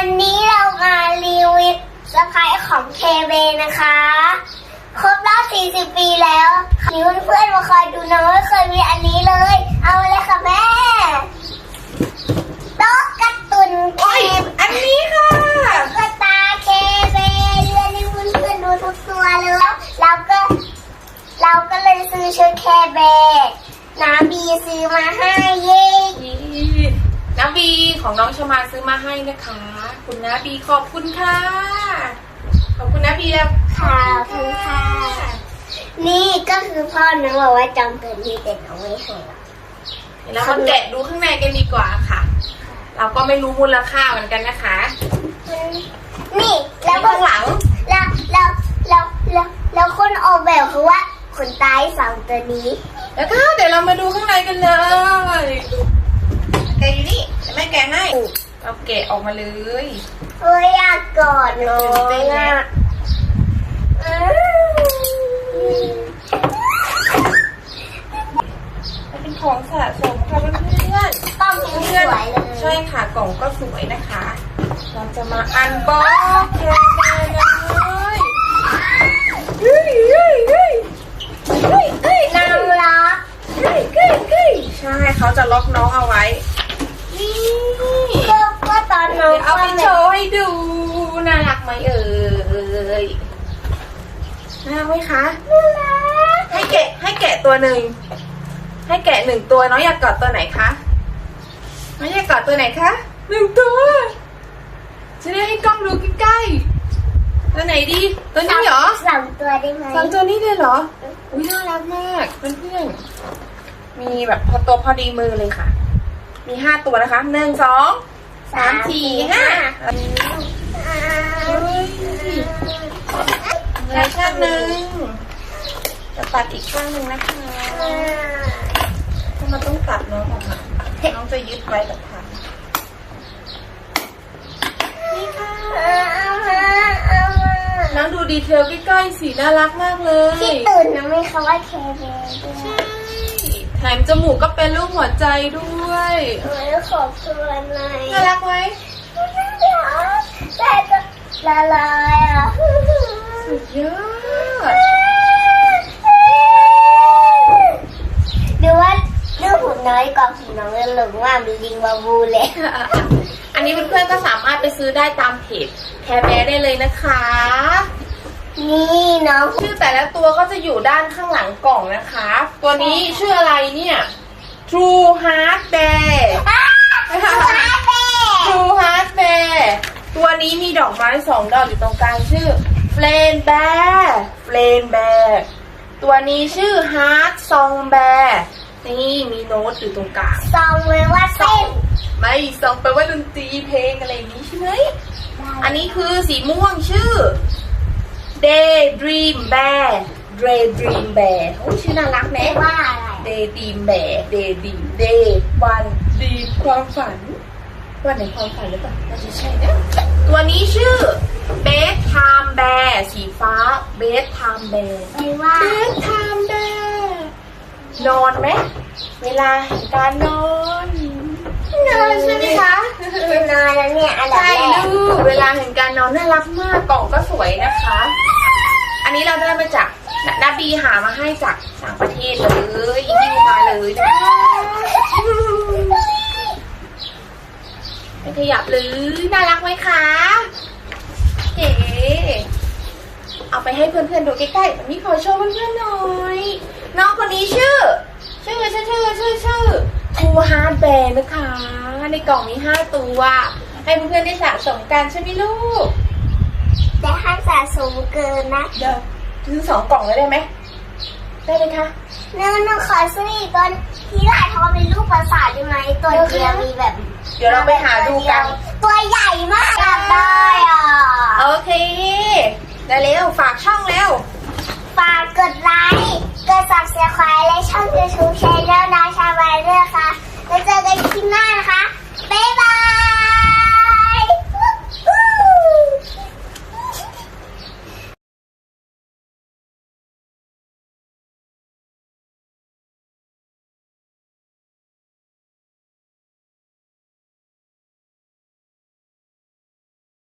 วันนี้เรามารีวิวสะพายของเคเบนะคะ ครบรอบ 40 ปีแล้วมีเพื่อนๆมาคอยดูนะไม่เคยมีอันนี้เลย เอาเลยค่ะแม่โต๊ะการ์ตุนเค โอ้ยอันนี้ค่ะ กระตาเคเบเรียนให้เพื่อนๆดูทุกตัวเลยแล้วก็ เราก็เลยซื้อชุดเคเบน้ำบีซื้อมาให้เย้ น้าบีของน้องชมาซื้อมาให้นะคะ คุณน้าบีขอบคุณค่ะ ขอบคุณน้าบีแล้วค่ะขอบคุณค่ะ นี่ก็คือพ่อน้องบอกว่าจำเป็นที่เด็ดเอาไว้ให้เราเดี๋ยวเรามาแกะดูข้างในกันดีกว่าค่ะ เราก็ไม่รู้มูลค่าเหมือนกันนะคะ นี่แล้แล้ววข้างหลังแล้วแล้วแล้วแล้วแล้วคนออกแบบคือว่าคนตายสองตัวนี้ แล้วก็เดี๋ยวเรามาดูข้างในกันเลยแกะอยู่นี่เดี๋ยวแม่แกะให้เราแกะออกมาเลยเฮ้ยอยากกอดน้องอะอืมมันเป็นของสะสมค่ะเพื่อนๆต้องสเพื่อนวยเลยใช่ค่ะกล่องก็สวยนะคะ เราจะมาอันบ็อกแคนกันเลยเฮ้ยเฮ้ยเฮ้ยเฮ้ยเฮ้ยน่ารักเฮ้ยเฮ้ยเฮ้ยใช่เขาจะล็อกน้องเอาไว้นี่ก็ก็ตอ นน้องเดี๋ยวเอาไปโชว์ให้ดู น่ารักไหมเอ่ยน่ารักไหมคะน่ารักให้แกะให้แกะตัวหนึ่งให้แกะหนึ่งตัวน้องอยากกอดตัวไหนคะน้องอยากกอดตัวไหนคะหนึ่งตัวจะได้ให้กล้องดูใกล้ๆตัวไหนดีตัวนี้เหรอสองตัวได้ไหมสองตัวนี้เลยเหรออุ้ยน่ารักมากเพื่อนๆมีแบบพอตัวพอดีมือเลยค่ะ มีห้าตัวนะคะหนึ่งสอง สามสี่ห้าเฮ้ยเหลือข้างหนึ่งจะตัดอีกข้างหนึ่งนะคะถ้ามันต้องตัดน้องออกมาน้องจะยึดไว้กับพันนี่ค่ะเอามาเอามาน้องดูดีเทลใกล้ๆสีน่ารักมากเลย ที่ตื่นนะไม่เขาว่าเคเบด้วยใช่ แถมจมูกก็เป็นรูปหัวใจด้วยเอ้ยขอบคุณหน่อยน่ารักไหมแต่จะละลายอะสุดยอดดูว่าดูหุ่นน้อยกว่าหุ่นน้องเลยหลงว่ามีลิงบาบูเลย อันนี้เพื่อนๆก็สามารถไปซื้อได้ตามเพจแคร์แบร์ได้เลยนะคะ นี่น้องชื่อแต่ละตัวก็จะอยู่ด้านข้างหลังกล่องนะคะ ตัวนี้ชื่ออะไรเนี่ย True Heart Bear อ้าสวยเบ้ True Heart Bear ตัวนี้มีดอกไม้สองดอกอยู่ตรงกลางชื่อ Flame Bear Flame Bear ตัวนี้ชื่อ Heart Song Bear นี่มีโน้ตอยู่ตรงกลางซองเลยว่าเต้นไม่ซองไปลว่าดนตรีเพลงอะไรอย่างนี้ใช่ไหมอันนี้คือสีม่วงชื่อ Daydream Bear Daydream Bear โอ้ยชื่อน่ารักแปลแน่ว่าอะไร Daydream Bear Daydream Day วันดีความฝัน วันไหนความฝันหรือเปล่าน่าจะใช่นะตัวนี้ชื่อ Bedtime Bear สีฟ้า Bedtime Bear แปลว่า Bedtime Bear นอนไหม เวลาแห่งการนอนนอนใช่ไหมคะ จะ นอนแล้วเนี่ยอันดับใช่แรกลูกเวลาแห่งการนอนน่ารักมากกล่องก็สวยนะคะ อันนี้เราได้มาจากนาบีหามาให้จากต่างประเทศเลยยิงมาเลยนะไม่ขยับเลยน่ารักไหมคะเก๋เอาไปให้เพื่อนๆดูใกล้ๆมันมีขอโชว์เพื่อนๆหน่อยน้องคนนี้ชื่อ ชื่อชื่อชื่อชื่อชื่อทูฮาร์ดแบร์นะคะ ในกล่องมีห้าตัว ให้เพื่อนๆได้สะสมกันใช่ไหมลูกแต่ห้ามสะสมเกินนะเดี๋ยวซื้อสองกล่องเลยได้ไหมได้ไหมคะเนื้อหนูขอซื้ออีกตัวที่ลายทองเป็นรูปปราสาทได้ไหมตัวเดียวมีแบบเดี๋ยวเราไปหาดูกัน ตัวใหญ่มากอยากได้อะโอเคได้เร็วฝากช่องแล้ว ฝากกดไลค์กด subscribe และช่อง YouTube Channel นาชาไวเดอร์ค่ะแล้วเจอกันคลิปหน้านะคะ